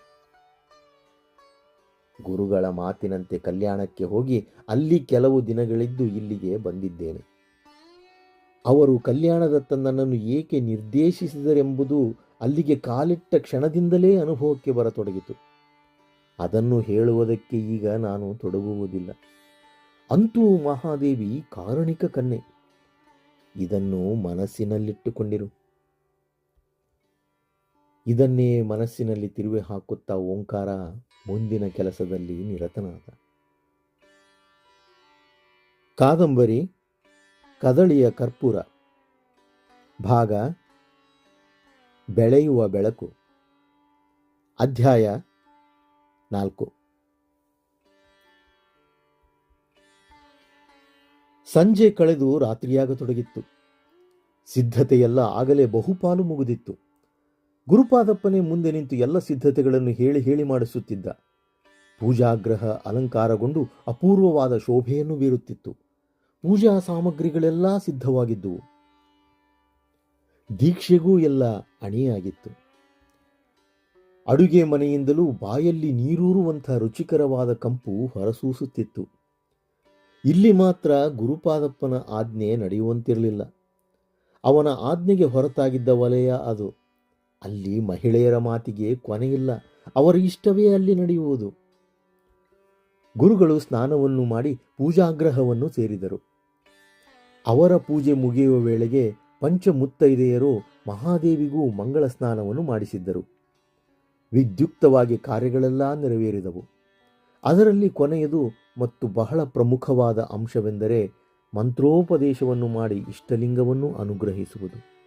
ಗುರುಗಳ ಮಾತಿನಂತೆ ಕಲ್ಯಾಣಕ್ಕೆ ಹೋಗಿ ಅಲ್ಲಿ ಕೆಲವು ದಿನಗಳಿದ್ದು ಇಲ್ಲಿಗೆ ಬಂದಿದ್ದೇನೆ. ಅವರು ಕಲ್ಯಾಣದತ್ತ ನನ್ನನ್ನು ಏಕೆ ನಿರ್ದೇಶಿಸಿದರೆಂಬುದು ಅಲ್ಲಿಗೆ ಕಾಲಿಟ್ಟ ಕ್ಷಣದಿಂದಲೇ ಅನುಭವಕ್ಕೆ ಬರತೊಡಗಿತು. ಅದನ್ನು ಹೇಳುವುದಕ್ಕೆ ಈಗ ನಾನು ತೊಡಗುವುದಿಲ್ಲ. ಅಂತೂ ಮಹಾದೇವಿ ಕಾರಣಿಕ ಕನ್ನೆ ಇದನ್ನು ಮನಸ್ಸಿನಲ್ಲಿಟ್ಟುಕೊಂಡಿರು. ಇದನ್ನೇ ಮನಸ್ಸಿನಲ್ಲಿ ತಿರುವೆ ಹಾಕುತ್ತಾ ಓಂಕಾರ ಮುಂದಿನ ಕೆಲಸದಲ್ಲಿ ನಿರತನಾದ. ಕಾದಂಬರಿ, ಕದಳಿಯ ಕರ್ಪೂರ. ಭಾಗ, ಬೆಳೆಯುವ ಬೆಳಕು. ಅಧ್ಯಾಯ ನಾಲ್ಕು. ಸಂಜೆ ಕಳೆದು ರಾತ್ರಿಯಾಗತೊಡಗಿತ್ತು. ಸಿದ್ಧತೆಯೆಲ್ಲ ಆಗಲೇ ಬಹುಪಾಲು ಮುಗಿದಿತ್ತು. ಗುರುಪಾದಪ್ಪನೇ ಮುಂದೆ ನಿಂತು ಎಲ್ಲ ಸಿದ್ಧತೆಗಳನ್ನು ಹೇಳಿ ಹೇಳಿ ಮಾಡಿಸುತ್ತಿದ್ದ. ಪೂಜಾಗ್ರಹ ಅಲಂಕಾರಗೊಂಡು ಅಪೂರ್ವವಾದ ಶೋಭೆಯನ್ನು ಬೀರುತ್ತಿತ್ತು. ಪೂಜಾ ಸಾಮಗ್ರಿಗಳೆಲ್ಲ ಸಿದ್ಧವಾಗಿದ್ದುವು. ದೀಕ್ಷೆಗೂ ಎಲ್ಲ ಅಣಿಯಾಗಿತ್ತು. ಅಡುಗೆ ಮನೆಯಿಂದಲೂ ಬಾಯಲ್ಲಿ ನೀರೂರುವಂಥ ರುಚಿಕರವಾದ ಕಂಪು ಹೊರಸೂಸುತ್ತಿತ್ತು. ಇಲ್ಲಿ ಮಾತ್ರ ಗುರುಪಾದಪ್ಪನ ಆಜ್ಞೆ ನಡೆಯುವಂತಿರಲಿಲ್ಲ. ಅವನ ಆಜ್ಞೆಗೆ ಹೊರತಾಗಿದ್ದ ವಲಯ ಅದು. ಅಲ್ಲಿ ಮಹಿಳೆಯರ ಮಾತಿಗೆ ಕೊನೆಯಿಲ್ಲ. ಅವರ ಇಷ್ಟವೇ ಅಲ್ಲಿ ನಡೆಯುವುದು. ಗುರುಗಳು ಸ್ನಾನವನ್ನು ಮಾಡಿ ಪೂಜಾಗ್ರಹವನ್ನು ಸೇರಿದರು. ಅವರ ಪೂಜೆ ಮುಗಿಯುವ ವೇಳೆಗೆ ಪಂಚಮುತ್ತೈದೆಯರು ಮಹಾದೇವಿಗೂ ಮಂಗಳ ಸ್ನಾನವನ್ನು ಮಾಡಿಸಿದ್ದರು. ವಿದ್ಯುಕ್ತವಾಗಿ ಕಾರ್ಯಗಳೆಲ್ಲ ನೆರವೇರಿದವು. ಅದರಲ್ಲಿ ಕೊನೆಯದು ಮತ್ತು ಬಹಳ ಪ್ರಮುಖವಾದ ಅಂಶವೆಂದರೆ ಮಂತ್ರೋಪದೇಶವನ್ನು ಮಾಡಿ ಇಷ್ಟಲಿಂಗವನ್ನು ಅನುಗ್ರಹಿಸುವುದು.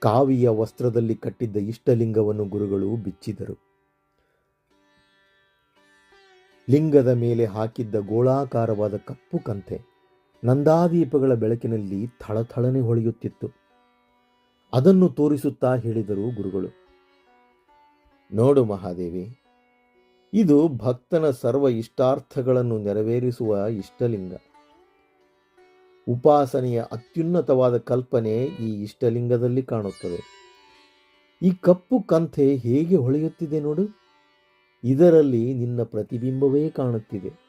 ಕಾವಿಯ ವಸ್ತ್ರದಲ್ಲಿ ಕಟ್ಟಿದ್ದ ಇಷ್ಟಲಿಂಗವನ್ನು ಗುರುಗಳು ಬಿಚ್ಚಿದರು. ಲಿಂಗದ ಮೇಲೆ ಹಾಕಿದ್ದ ಗೋಳಾಕಾರವಾದ ಕಪ್ಪು ಕಂತೆ. ನಂದಾದೀಪಗಳ ಬೆಳಕಿನಲ್ಲಿ ಥಳಥಳನೆ ಹೊಳೆಯುತ್ತಿತ್ತು. ಅದನ್ನು ತೋರಿಸುತ್ತಾ ಹೇಳಿದರು ಗುರುಗಳು. ನೋಡು ಮಹಾದೇವಿ, ಇದು ಭಕ್ತನ ಸರ್ವ ಇಷ್ಟಾರ್ಥಗಳನ್ನು ನೆರವೇರಿಸುವ ಇಷ್ಟಲಿಂಗ. ಉಪಾಸನೆಯ ಅತ್ಯುನ್ನತವಾದ ಕಲ್ಪನೆ ಈ ಇಷ್ಟಲಿಂಗದಲ್ಲಿ ಕಾಣುತ್ತದೆ. ಈ ಕಪ್ಪು ಕಂಥೆ ಹೇಗೆ ಹೊಳೆಯುತ್ತಿದೆ ನೋಡು? ಇದರಲ್ಲಿ ನಿನ್ನ ಪ್ರತಿಬಿಂಬವೇ ಕಾಣುತ್ತಿದೆ.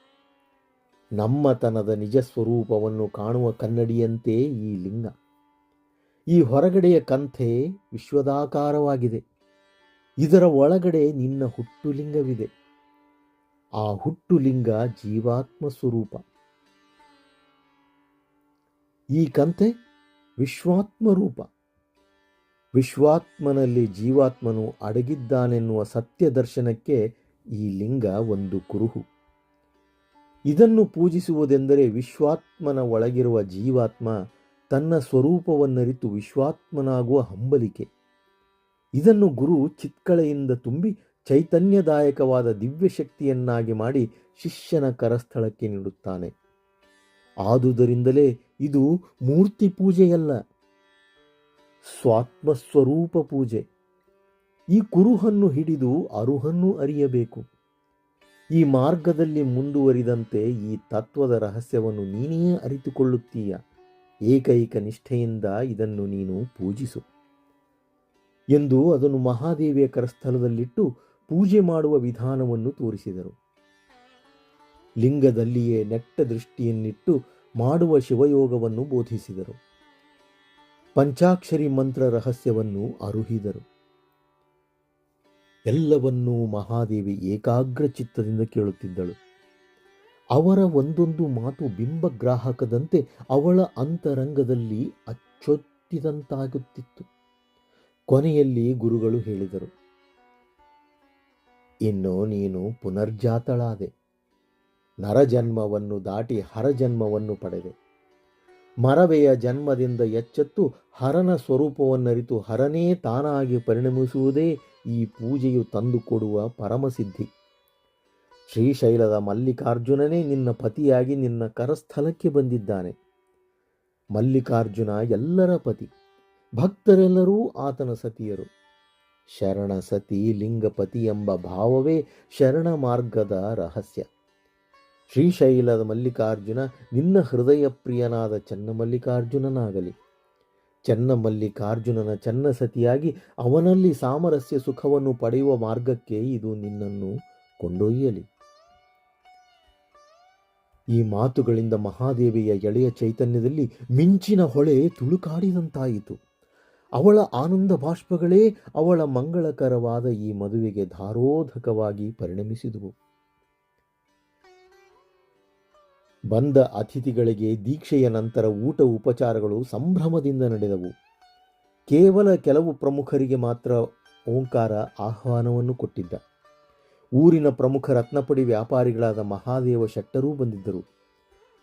ನಮ್ಮತನದ ನಿಜ ಸ್ವರೂಪವನ್ನು ಕಾಣುವ ಕನ್ನಡಿಯಂತೆ ಈ ಲಿಂಗ. ಈ ಹೊರಗಡೆಯ ಕಂಥೆ ವಿಶ್ವದಾಕಾರವಾಗಿದೆ. ಇದರ ಒಳಗಡೆ ನಿನ್ನ ಹುಟ್ಟುಲಿಂಗವಿದೆ. ಆ ಹುಟ್ಟುಲಿಂಗ ಜೀವಾತ್ಮ ಸ್ವರೂಪ. ಈ ಕಂತೆ ವಿಶ್ವಾತ್ಮ ರೂಪ. ವಿಶ್ವಾತ್ಮನಲ್ಲಿ ಜೀವಾತ್ಮನು ಅಡಗಿದ್ದಾನೆನ್ನುವ ಸತ್ಯ ದರ್ಶನಕ್ಕೆ ಈ ಲಿಂಗ ಒಂದು ಕುರುಹು. ಇದನ್ನು ಪೂಜಿಸುವುದೆಂದರೆ ವಿಶ್ವಾತ್ಮನ ಒಳಗಿರುವ ಜೀವಾತ್ಮ ತನ್ನ ಸ್ವರೂಪವನ್ನರಿತು ವಿಶ್ವಾತ್ಮನಾಗುವ ಹಂಬಲಿಕೆ. ಇದನ್ನು ಗುರು ಚಿತ್ಕಳೆಯಿಂದ ತುಂಬಿ ಚೈತನ್ಯದಾಯಕವಾದ ದಿವ್ಯ ಶಕ್ತಿಯನ್ನಾಗಿ ಮಾಡಿ ಶಿಷ್ಯನ ಕರಸ್ಥಳಕ್ಕೆ ನೀಡುತ್ತಾನೆ. ಆದುದರಿಂದಲೇ ಇದು ಮೂರ್ತಿ ಪೂಜೆಯಲ್ಲ, ಸ್ವಾತ್ಮಸ್ವರೂಪ ಪೂಜೆ. ಈ ಕುರುಹನ್ನು ಹಿಡಿದು ಅರುಹನ್ನು ಅರಿಯಬೇಕು. ಈ ಮಾರ್ಗದಲ್ಲಿ ಮುಂದುವರಿದಂತೆ ಈ ತತ್ವದ ರಹಸ್ಯವನ್ನು ನೀನೇ ಅರಿತುಕೊಳ್ಳುತ್ತೀಯ. ಏಕೈಕ ನಿಷ್ಠೆಯಿಂದ ಇದನ್ನು ನೀನು ಪೂಜಿಸು ಎಂದು ಅದನ್ನು ಮಹಾದೇವಿಯ ಕರಸ್ಥಲದಲ್ಲಿಟ್ಟು ಪೂಜೆ ಮಾಡುವ ವಿಧಾನವನ್ನು ತೋರಿಸಿದರು. ಲಿಂಗದಲ್ಲಿಯೇ ನೆಟ್ಟ ದೃಷ್ಟಿಯನ್ನಿಟ್ಟು ಮಾಡುವ ಶಿವಯೋಗವನ್ನು ಬೋಧಿಸಿದರು. ಪಂಚಾಕ್ಷರಿ ಮಂತ್ರ ರಹಸ್ಯವನ್ನು ಅರುಹಿದರು. ಎಲ್ಲವನ್ನೂ ಮಹಾದೇವಿ ಏಕಾಗ್ರ ಚಿತ್ತದಿಂದ ಕೇಳುತ್ತಿದ್ದಳು. ಅವರ ಒಂದೊಂದು ಮಾತು ಬಿಂಬಗ್ರಾಹಕದಂತೆ ಅವಳ ಅಂತರಂಗದಲ್ಲಿ ಅಚ್ಚೊತ್ತಿದಂತಾಗುತ್ತಿತ್ತು. ಕೊನೆಯಲ್ಲಿ ಗುರುಗಳು ಹೇಳಿದರು, ಇನ್ನು ನೀನು ಪುನರ್ಜಾತಳಾದೆ. ನರಜನ್ಮವನ್ನು ದಾಟಿ ಹರಜನ್ಮವನ್ನು ಪಡೆದೆ. ಮರವೆಯ ಜನ್ಮದಿಂದ ಎಚ್ಚೆತ್ತು ಹರನ ಸ್ವರೂಪವನ್ನರಿತು ಹರನೇ ತಾನಾಗಿ ಪರಿಣಮಿಸುವುದೇ ಈ ಪೂಜೆಯು ತಂದುಕೊಡುವ ಪರಮಸಿದ್ಧಿ. ಶ್ರೀಶೈಲದ ಮಲ್ಲಿಕಾರ್ಜುನನೇ ನಿನ್ನ ಪತಿಯಾಗಿ ನಿನ್ನ ಕರಸ್ಥಲಕ್ಕೆ ಬಂದಿದ್ದಾನೆ. ಮಲ್ಲಿಕಾರ್ಜುನ ಎಲ್ಲರ ಪತಿ, ಭಕ್ತರೆಲ್ಲರೂ ಆತನ ಸತಿಯರು. ಶರಣ ಸತಿ ಲಿಂಗಪತಿ ಎಂಬ ಭಾವವೇ ಶರಣ ಮಾರ್ಗದ ರಹಸ್ಯ. ಶ್ರೀಶೈಲದ ಮಲ್ಲಿಕಾರ್ಜುನ ನಿನ್ನ ಹೃದಯ ಪ್ರಿಯನಾದ ಚನ್ನಮಲ್ಲಿಕಾರ್ಜುನನಾಗಲಿ. ಚನ್ನಮಲ್ಲಿಕಾರ್ಜುನನ ಚನ್ನ ಸತಿಯಾಗಿ ಅವನಲ್ಲಿ ಸಾಮರಸ್ಯ ಸುಖವನ್ನು ಪಡೆಯುವ ಮಾರ್ಗಕ್ಕೆ ಇದು ನಿನ್ನನ್ನು ಕೊಂಡೊಯ್ಯಲಿ. ಈ ಮಾತುಗಳಿಂದ ಮಹಾದೇವಿಯ ಎಳೆಯ ಚೈತನ್ಯದಲ್ಲಿ ಮಿಂಚಿನ ಹೊಳೆ ತುಳುಕಾಡಿದಂತಾಯಿತು. ಅವಳ ಆನಂದ ಬಾಷ್ಪಗಳೇ ಅವಳ ಮಂಗಳಕರವಾದ ಈ ಮದುವೆಗೆ ಧಾರೋಧಕವಾಗಿ ಪರಿಣಮಿಸಿದುವು. ಬಂದ ಅತಿಥಿಗಳಿಗೆ ದೀಕ್ಷೆಯ ನಂತರ ಊಟ ಉಪಚಾರಗಳು ಸಂಭ್ರಮದಿಂದ ನಡೆದವು. ಕೇವಲ ಕೆಲವು ಪ್ರಮುಖರಿಗೆ ಮಾತ್ರ ಓಂಕಾರ ಆಹ್ವಾನವನ್ನು ಕೊಟ್ಟಿದ್ದ. ಊರಿನ ಪ್ರಮುಖ ರತ್ನಪಡಿ ವ್ಯಾಪಾರಿಗಳಾದ ಮಹಾದೇವ ಶೆಟ್ಟರೂ ಬಂದಿದ್ದರು.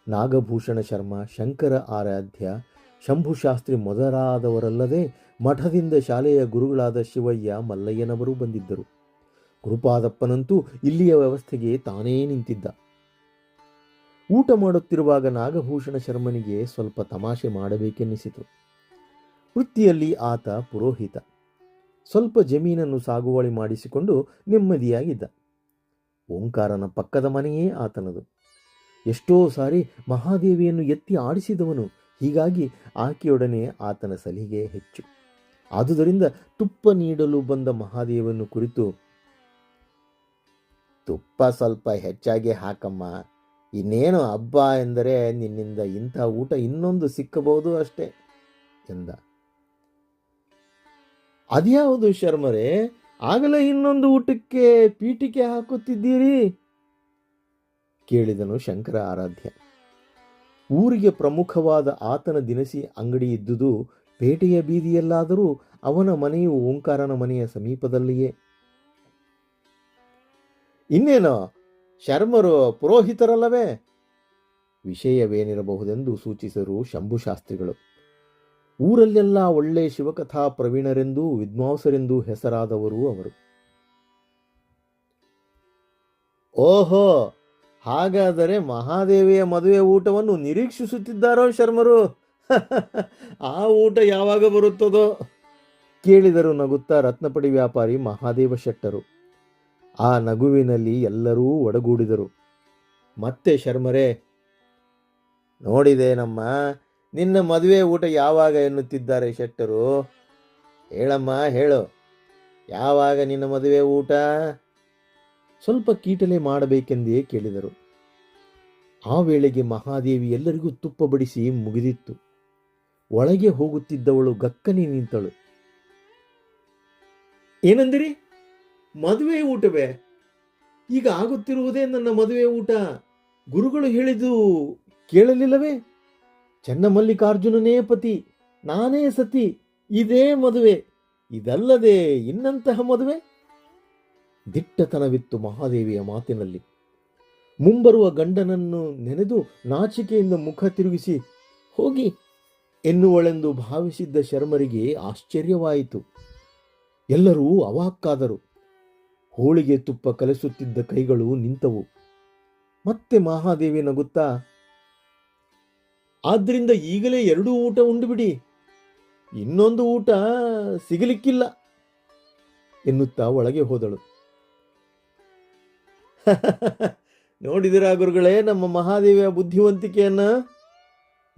ನಾಗಭೂಷಣ ಶರ್ಮ, ಶಂಕರ ಆರಾಧ್ಯ ಶಂಭುಶಾಸ್ತ್ರಿ ಮೊದಲಾದವರಲ್ಲದೆ ಮಠದಿಂದ ಶಾಲೆಯ ಗುರುಗಳಾದ ಶಿವಯ್ಯ, ಮಲ್ಲಯ್ಯನವರು ಬಂದಿದ್ದರು. ಗುರುಪಾದಪ್ಪನಂತೂ ಇಲ್ಲಿಯ ವ್ಯವಸ್ಥೆಗೆ ತಾನೇ ನಿಂತಿದ್ದ. ಊಟ ಮಾಡುತ್ತಿರುವಾಗ ನಾಗಭೂಷಣ ಶರ್ಮನಿಗೆ ಸ್ವಲ್ಪ ತಮಾಷೆ ಮಾಡಬೇಕೆನ್ನಿಸಿತು. ವೃತ್ತಿಯಲ್ಲಿ ಆತ ಪುರೋಹಿತ. ಸ್ವಲ್ಪ ಜಮೀನನ್ನು ಸಾಗುವಳಿ ಮಾಡಿಸಿಕೊಂಡು ನೆಮ್ಮದಿಯಾಗಿದ್ದ. ಓಂಕಾರನ ಪಕ್ಕದ ಮನೆಯೇ ಆತನದು. ಎಷ್ಟೋ ಸಾರಿ ಮಹಾದೇವಿಯನ್ನು ಎತ್ತಿ ಆಡಿಸಿದವನು, ಹೀಗಾಗಿ ಆಕೆಯೊಡನೆ ಆತನ ಸಲಿಗೆ ಹೆಚ್ಚು. ಆದುದರಿಂದ ತುಪ್ಪ ನೀಡಲು ಬಂದ ಮಹಾದೇವನ್ನು ಕುರಿತು, ತುಪ್ಪ ಸ್ವಲ್ಪ ಹೆಚ್ಚಾಗಿ ಹಾಕಮ್ಮ. ಇನ್ನೇನು ಹಬ್ಬ ಎಂದರೆ ನಿನ್ನಿಂದ ಇಂಥ ಊಟ ಇನ್ನೊಂದು ಸಿಕ್ಕಬಹುದು ಅಷ್ಟೇ ಎಂದ. ಅದ್ಯಾವುದು ಶರ್ಮರೇ, ಆಗಲೇ ಇನ್ನೊಂದು ಊಟಕ್ಕೆ ಪೀಠಿಕೆ ಹಾಕುತ್ತಿದ್ದೀರಿ? ಕೇಳಿದನು ಶಂಕರ ಆರಾಧ್ಯ. ಊರಿಗೆ ಪ್ರಮುಖವಾದ ಆತನ ದಿನಸಿ ಅಂಗಡಿ ಇದ್ದುದು ಪೇಟೆಯ ಬೀದಿಯಲ್ಲಾದರೂ ಅವನ ಮನೆಯು ಓಂಕಾರನ ಮನೆಯ ಸಮೀಪದಲ್ಲಿಯೇ. ಇನ್ನೇನೋ ಶರ್ಮರು ಪುರೋಹಿತರಲ್ಲವೇ? ವಿಷಯವೇನಿರಬಹುದೆಂದು ಸೂಚಿಸರು ಶಂಭುಶಾಸ್ತ್ರಿಗಳು. ಊರಲ್ಲೆಲ್ಲ ಒಳ್ಳೆ ಶಿವಕಥಾ ಪ್ರವೀಣರೆಂದೂ ವಿದ್ವಾಂಸರೆಂದೂ ಹೆಸರಾದವರು ಅವರು. ಓಹೋ, ಹಾಗಾದರೆ ಮಹಾದೇವಿಯ ಮದುವೆ ಊಟವನ್ನು ನಿರೀಕ್ಷಿಸುತ್ತಿದ್ದಾರೋ ಶರ್ಮರು? ಆ ಊಟ ಯಾವಾಗ ಬರುತ್ತದೋ? ಕೇಳಿದರು ನಗುತ್ತಾ ರತ್ನಪಡಿ ವ್ಯಾಪಾರಿ ಮಹಾದೇವ ಶೆಟ್ಟರು. ಆ ನಗುವಿನಲ್ಲಿ ಎಲ್ಲರೂ ಒಡಗೂಡಿದರು. ಮತ್ತೆ ಶರ್ಮರೇ, ನೋಡಿದೆ ನಮ್ಮ, ನಿನ್ನ ಮದುವೆ ಊಟ ಯಾವಾಗ ಎನ್ನುತ್ತಿದ್ದಾರೆ ಶೆಟ್ಟರು? ಹೇಳಮ್ಮ, ಹೇಳು. ಯಾವಾಗ ನಿನ್ನ ಮದುವೆ ಊಟ? ಸ್ವಲ್ಪ ಕೀಟಲೆ ಮಾಡಬೇಕೆಂದೇ ಕೇಳಿದರು. ಆ ವೇಳೆಗೆ ಮಹಾದೇವಿ ಎಲ್ಲರಿಗೂ ತುಪ್ಪ ಬಡಿಸಿ ಮುಗಿದಿತ್ತು. ಒಳಗೆ ಹೋಗುತ್ತಿದ್ದವಳು ಗಕ್ಕನೆ ನಿಂತಳು. ಏನಂದಿರಿ? ಮದುವೆ ಊಟವೇ? ಈಗ ಆಗುತ್ತಿರುವುದೇ ನನ್ನ ಮದುವೆ ಊಟ. ಗುರುಗಳು ಹೇಳಿದ್ದು ಕೇಳಲಿಲ್ಲವೇ? ಚನ್ನಮಲ್ಲಿಕಾರ್ಜುನನೇ ಪತಿ, ನಾನೇ ಸತಿ, ಇದೇ ಮದುವೆ. ಇದಲ್ಲದೆ ಇನ್ನಂತಹ ಮದುವೆ? ದಿಟ್ಟತನವಿತ್ತು ಮಹಾದೇವಿಯ ಮಾತಿನಲ್ಲಿ. ಮುಂಬರುವ ಗಂಡನನ್ನು ನೆನೆದು ನಾಚಿಕೆಯಿಂದ ಮುಖ ತಿರುಗಿಸಿ, ಹೋಗಿ ಎನ್ನುವಳೆಂದು ಭಾವಿಸಿದ್ದ ಶರ್ಮರಿಗೆ ಆಶ್ಚರ್ಯವಾಯಿತು. ಎಲ್ಲರೂ ಅವಾಕ್ಕಾದರು. ಹೋಳಿಗೆ ತುಪ್ಪ ಕಲಿಸುತ್ತಿದ್ದ ಕೈಗಳು ನಿಂತವು. ಮತ್ತೆ ಮಹಾದೇವಿ ನಗುತ್ತಾ, ಆದ್ರಿಂದ ಈಗಲೇ ಎರಡೂ ಊಟ ಉಂಡುಬಿಡಿ. ಇನ್ನೊಂದು ಊಟ ಸಿಗಲಿಕ್ಕಿಲ್ಲ, ಎನ್ನುತ್ತಾ ಒಳಗೆ ಹೋದಳು. ನೋಡಿದಿರಾ ಗುರುಗಳೇ, ನಮ್ಮ ಮಹಾದೇವಿಯ ಬುದ್ಧಿವಂತಿಕೆಯನ್ನ?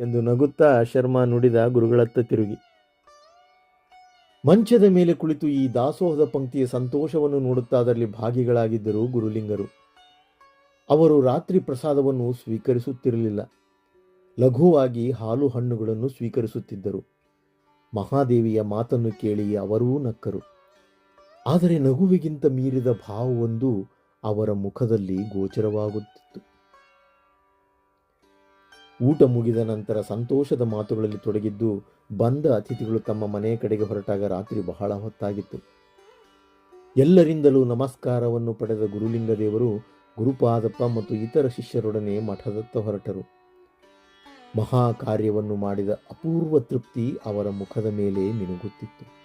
ಎಂದು ನಗುತ್ತಾ ಶರ್ಮಾ ನುಡಿದ ಗುರುಗಳತ್ತ ತಿರುಗಿ. ಮಂಚದ ಮೇಲೆ ಕುಳಿತು ಈ ದಾಸೋಹದ ಪಂಕ್ತಿಯ ಸಂತೋಷವನ್ನು ನೋಡುತ್ತಾ ಅದರಲ್ಲಿ ಭಾಗಿಗಳಾಗಿದ್ದರು ಗುರುಲಿಂಗರು. ಅವರು ರಾತ್ರಿ ಪ್ರಸಾದವನ್ನು ಸ್ವೀಕರಿಸುತ್ತಿರಲಿಲ್ಲ. ಲಘುವಾಗಿ ಹಾಲು ಹಣ್ಣುಗಳನ್ನು ಸ್ವೀಕರಿಸುತ್ತಿದ್ದರು. ಮಹಾದೇವಿಯ ಮಾತನ್ನು ಕೇಳಿ ಅವರೂ ನಕ್ಕರು. ಆದರೆ ನಗುವಿಗಿಂತ ಮೀರಿದ ಭಾವವೊಂದು ಅವರ ಮುಖದಲ್ಲಿ ಗೋಚರವಾಗುತ್ತಿತ್ತು. ಊಟ ಮುಗಿದ ನಂತರ ಸಂತೋಷದ ಮಾತುಗಳಲ್ಲಿ ತೊಡಗಿದ್ದು ಬಂದ ಅತಿಥಿಗಳು ತಮ್ಮ ಮನೆಯ ಕಡೆಗೆ ಹೊರಟಾಗ ರಾತ್ರಿ ಬಹಳ ಹೊತ್ತಾಗಿತ್ತು. ಎಲ್ಲರಿಂದಲೂ ನಮಸ್ಕಾರವನ್ನು ಪಡೆದ ಗುರುಲಿಂಗದೇವರು ಗುರುಪಾದಪ್ಪ ಮತ್ತು ಇತರ ಶಿಷ್ಯರೊಡನೆ ಮಠದತ್ತ ಹೊರಟರು. ಮಹಾ ಕಾರ್ಯವನ್ನು ಮಾಡಿದ ಅಪೂರ್ವ ತೃಪ್ತಿ ಅವರ ಮುಖದ ಮೇಲೆ ಮಿನುಗುತ್ತಿತ್ತು.